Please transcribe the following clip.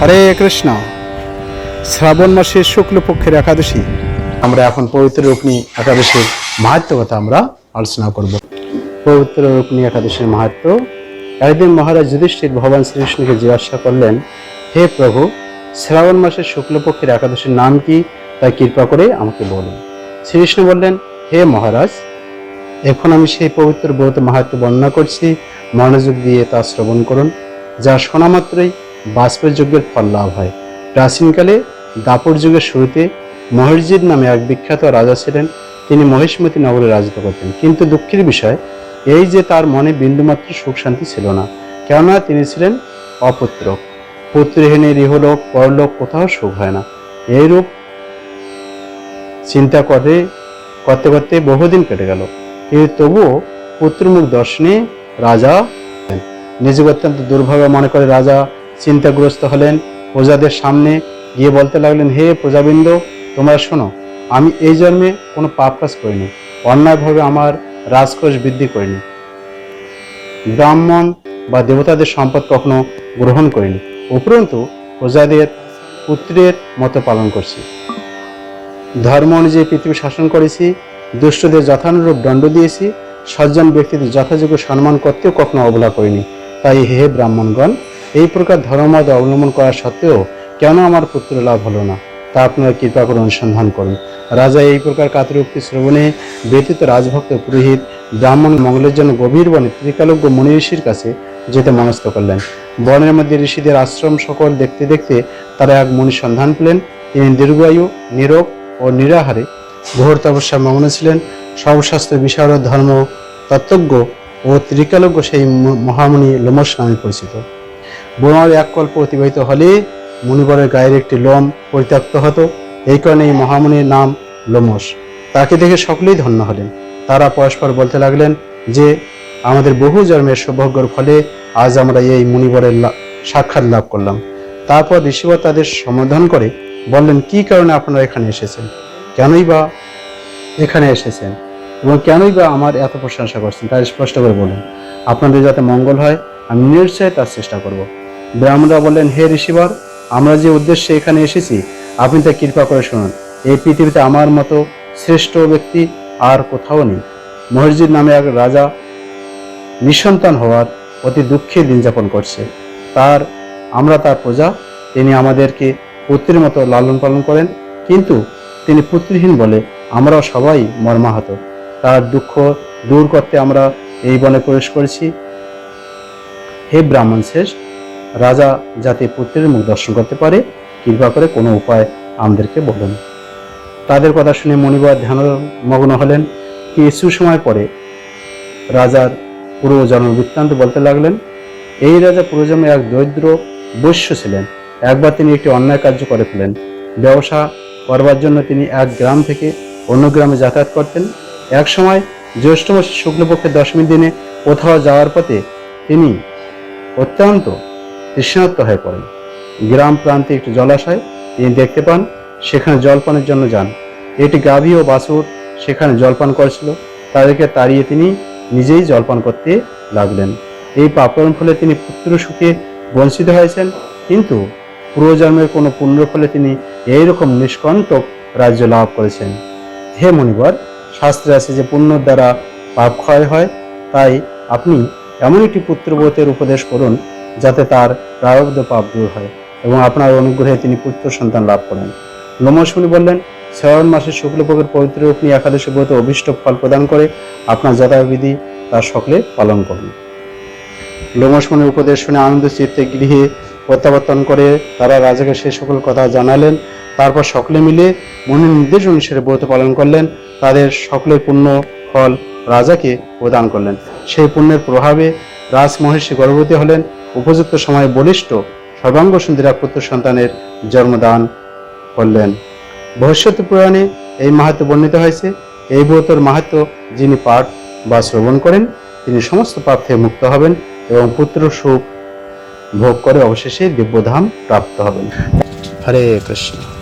হরে কৃষ্ণ। শ্রাবণ মাসের শুক্লপক্ষের একাদশী। আমরা এখন পবিত্র রূপনী একাদশীর মাহাত্ম কথা আমরা আলোচনা করব। পবিত্র রূপনী একাদশীর মাহাত্ম একদিন মহারাজ যুধিষ্ঠির ভগবান শ্রীকৃষ্ণকে জিজ্ঞাসা করলেন, হে প্রভু, শ্রাবণ মাসের শুক্লপক্ষের একাদশীর নাম কি? তা কৃপা করে আমাকে বলুন। শ্রীকৃষ্ণ বললেন, হে মহারাজ, এখন আমি সেই পবিত্র ব্রত মাহাত্ম বর্ণনা করছি। মনোযোগ দিয়ে তা শ্রবণ করুন, যা শোনা মাত্রই বাষ্পের যজ্ঞের ফল লাভ হয়। প্রাচীনকালে দাপর যুগের শুরুতে মহিষজিৎ নামে এক বিখ্যাত রাজা ছিলেন। তিনি মহিষমতি নগরে রাজত্ব করতেন। কিন্তু দুঃখের বিষয়, এই যে তার মনে বিন্দুমাত্র সুখ শান্তি ছিল না, কেননা তিনি ছিলেন অপুত্র। পুত্রহীনের ইহলোক, পরলোক কোথাও সুখ হয় না। এইরূপ চিন্তা করে, করতে করতে বহুদিন কেটে গেল। কিন্তু তবুও পুত্রমুখ দর্শনে রাজা নিজেকে অত্যন্ত দুর্ভাগ্য মনে করে রাজা চিন্তাগ্রস্ত হলেন প্রজাদের সামনে গিয়ে বলতে লাগলেন, হে প্রজাবৃন্দ, তোমরা শোনো, আমি এই জন্মে কোনো পাপ কাজ করিনি, অন্যায়ভাবে আমার রাজকোষ বৃদ্ধি করিনি। ব্রাহ্মণ বা দেবতাদের সম্পদ কখনো গ্রহণ করিনি। উপরন্তু, প্রজাদের পুত্রের মতো পালন করছি। ধর্ম অনুযায়ী পৃথিবী শাসন করেছি, দুষ্টদের যথানুরূপ দণ্ড দিয়েছি, সজ্জন ব্যক্তিদের যথাযোগ্য সম্মান করতেও কখনো অবলা করিনি। তাই হে ব্রাহ্মণগণ এই প্রকার ধর্মমত অবলম্বন করা সত্ত্বেও কেন আমার পুত্র লাভ হলো না? তা আপনারা কৃপা করে অনুসন্ধান করুন। রাজা এই প্রকার কাতরোক্তি শ্রবণে ব্যতীত রাজভক্ত পুরোহিত, ব্রাহ্মণ মঙ্গলের জন্য গভীর বনে ত্রিকালজ্ঞ মুনি ঋষির কাছে যেতে মনস্থ করলেন। বনের মধ্যে ঋষিদের আশ্রম সকল দেখতে দেখতে তারা এক মুনি সন্ধান পেলেন। তিনি দীর্ঘায়ু, নিরোগ ও নিরাহারে। ঘোর তপস্যা মগ্ন ছিলেন। সর্বশাস্ত্র বিশারদ ধর্ম তত্ত্বজ্ঞ ও ত্রিকালজ্ঞ সেই ম- মহামুনি লোমস নামে পরিচিত। বনের এক কল্প অতিবাহিত হলে মুনিবরের গায়ের একটি লোম পরিত্যক্ত হতো। এই কারণে এই মহামুনির নাম লোমস তাকে দেখে সকলেই ধন্য হলেন। তারা পরস্পর বলতে লাগলেন যে, আমাদের বহু জন্মের সৌভাগ্যের ফলে আজ আমরা এই মুনিবরের সাক্ষাৎ লাভ করলাম। তারপর ঋষিবর তাদের সমাধান করে বললেন, কি কারণে আপনারা এখানে এসেছেন? কেনই বা এখানে এসেছেন? এবং কেনই বা আমার এত প্রশংসা করছেন? তাই স্পষ্ট করে বলুন আপনাদের যাতে মঙ্গল হয়, আমি নিশ্চয় তার চেষ্টা করব। ব্রাহ্মণরা বললেন, হে ঋষিবর, আমরা যে উদ্দেশ্যে এখানে এসেছি, আপনি তা কৃপা করে শুনুন। এই পৃথিবীতে আমার মতো শ্রেষ্ঠ ব্যক্তি আর কোথাও নেই। মসজিদ নামে এক রাজা নিঃসন্তান হওয়ার অতি দুঃখে দিন যাপন করছে। তার, আমরা তার প্রজা, তিনি আমাদেরকে পুত্রের মতো লালন পালন করেন, কিন্তু তিনি পুত্রহীন বলে আমরাও সবাই মর্মাহত। তার দুঃখ দূর করতে আমরা এই বনে প্রবেশ করেছি। হে ব্রাহ্মণ শেষ রাজা যাতে পুত্রের মুখ দর্শন করতে পারে, কৃপা করে কোনো উপায় আমাদেরকে বলুন। তাদের কথা শুনে মণিবার ধ্যানমগ্ন হলেন। কিছু সময় পরে রাজার পুরো জন্ম বৃত্তান্ত বলতে লাগলেন, এই রাজা পুরোজন্মে এক দরিদ্র বৈশ্য ছিলেন। একবার তিনি একটি অন্যায় কার্য করে ফেলেন। ব্যবসা করবার জন্য তিনি এক গ্রাম থেকে অন্য গ্রামে যাতায়াত করতেন। এক সময় জ্যৈষ্ঠ মাসের শুক্লপক্ষের দশমীর দিনে কোথাও যাওয়ার পথে তিনি অত্যন্ত তৃষ্ণার্ত হয়ে পড়েন। গ্রাম প্রান্তে একটি জলাশয় তিনি দেখতে পান, সেখানে জলপানের জন্য যান। এটি গাভী ও বাছুর সেখানে জলপান করেছিল। তাদেরকে তাড়িয়ে তিনি নিজেই জলপান করতে লাগলেন। এই পাপকর্ম ফলে তিনি পুত্র সুখে বঞ্চিত হয়েছেন। কিন্তু পূর্বজন্মের কোনো পুণ্যের ফলে তিনি এইরকম নিষ্কণ্টক রাজ্য লাভ করেছেন। হে মণিবর, শাস্ত্রে আছে যে পুণ্যর দ্বারা পাপ ক্ষয় হয়। তাই আপনি এমন একটি পুত্রব্রতের উপদেশ করুন যাতে তার প্রারব্ধ পাপ দূর হয় এবং আপনার অনুগ্রহে তিনি পুত্র সন্তান লাভ করেন। লোমসমুনি বললেন, শ্রাবণ মাসের শুক্লপক্ষের পবিত্র আপনি একাদশী ব্রত অভিষ্ট ফল প্রদান করে আপনার যথাবিধি তার সকলে পালন করুন। লোমসমুনির উপদেশ শুনে আনন্দ চিত্তে গৃহে প্রত্যাবর্তন করে তারা রাজাকে সে সকল কথা জানালেন। তারপর সকলে মিলে মনের নির্দেশ অনুসারে ব্রত পালন করলেন। তাদের সকলের পুণ্য ফল রাজাকে প্রদান করলেন। সেই পুণ্যের প্রভাবে রাজ মহিষী গর্ভবতী হলেন। উপযুক্ত সময়ে বলিষ্ঠ সর্বাঙ্গ সুন্দরা পুত্র সন্তানের জন্মদান করলেন। ভবিষ্যৎ পুরাণে এই মাহাত্ম বর্ণিত হয়েছে। এই ব্রতর মাহাত্ম যিনি পাঠ বা শ্রবণ করেন, তিনি সমস্ত পাপ থেকে মুক্ত হবেন এবং পুত্র সুখ ভোগ করে অবশেষে দিব্যধাম প্রাপ্ত হবেন। হরে কৃষ্ণ।